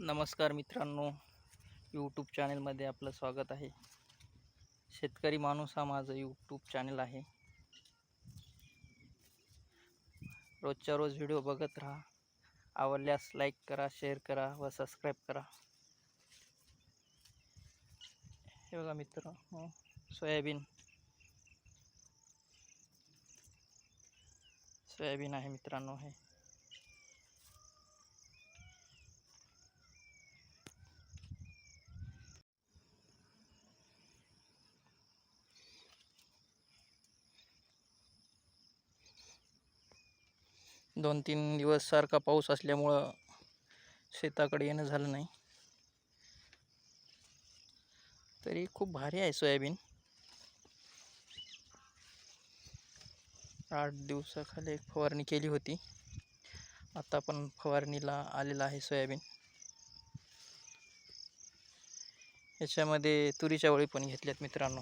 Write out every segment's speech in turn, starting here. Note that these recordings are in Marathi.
नमस्कार मित्रांनो. यूट्यूब चॅनलमध्ये आपलं स्वागत आहे. शेतकरी माणूस हा माझं यूट्यूब चॅनल आहे. रोजच्या रोज व्हिडिओ बघत राहा. आवडल्यास लाईक करा शेअर करा व सबस्क्राईब करा. हे बघा मित्र सोयाबीन. सोयाबीन आहे मित्रांनो हे. दोन तीन दिवस सारखा पाऊस असल्यामुळं शेताकडे येणं झालं नाही. तरी खूप भारी आहे सोयाबीन. आठ दिवसाखाली एक फवारणी केली होती. आता पण फवारणीला आलेला आहे सोयाबीन. याच्यामध्ये तुरीच्या वळी पण घेतल्यात मित्रांनो.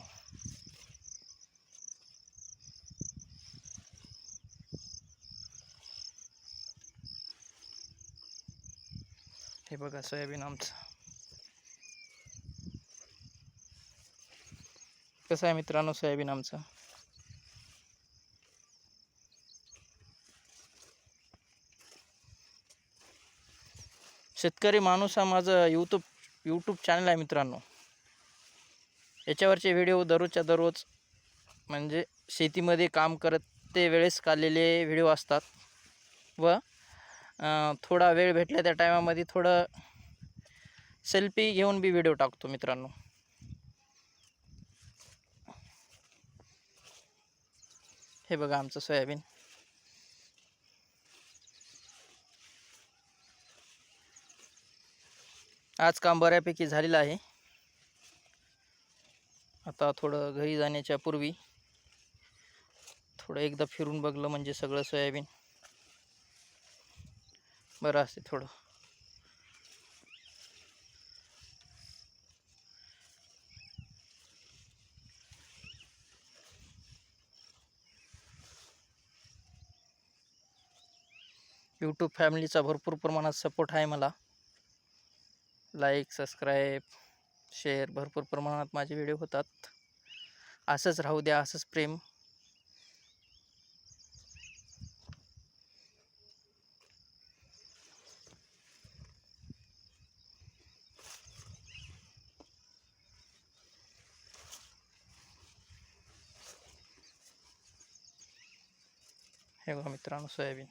हे बघा सोयाबीन आमचं. कसं आहे मित्रांनो सोयाबीन आमचं? शेतकरी माणूस हा माझं यूट्यूब यूट्यूब चॅनल आहे मित्रांनो. याच्यावरचे व्हिडिओ दररोजच्या दररोज म्हणजे शेतीमध्ये काम करत ते वेळेस काढलेले व्हिडिओ असतात. व थोडा वेळ भेटला त्या टायमामध्ये थोडं सेल्फी घेऊन बी व्हिडिओ टाकतो मित्रांनो. हे बघा आमचं सोयाबीन. आज काम बऱ्यापैकी झालेलं आहे. आता थोडं घरी जाण्याच्या पूर्वी थोडं एकदा फिरून बघलं म्हणजे सगळं सोयाबीन. बरं असते थोडं. यूट्यूब फॅमिलीचा भरपूर प्रमाणात सपोर्ट आहे मला. लाईक सबस्क्राईब शेअर भरपूर प्रमाणात माझे व्हिडिओ होतात. असंच राहू द्या असंच प्रेम. हे बघा मित्रांनो सोयाबीन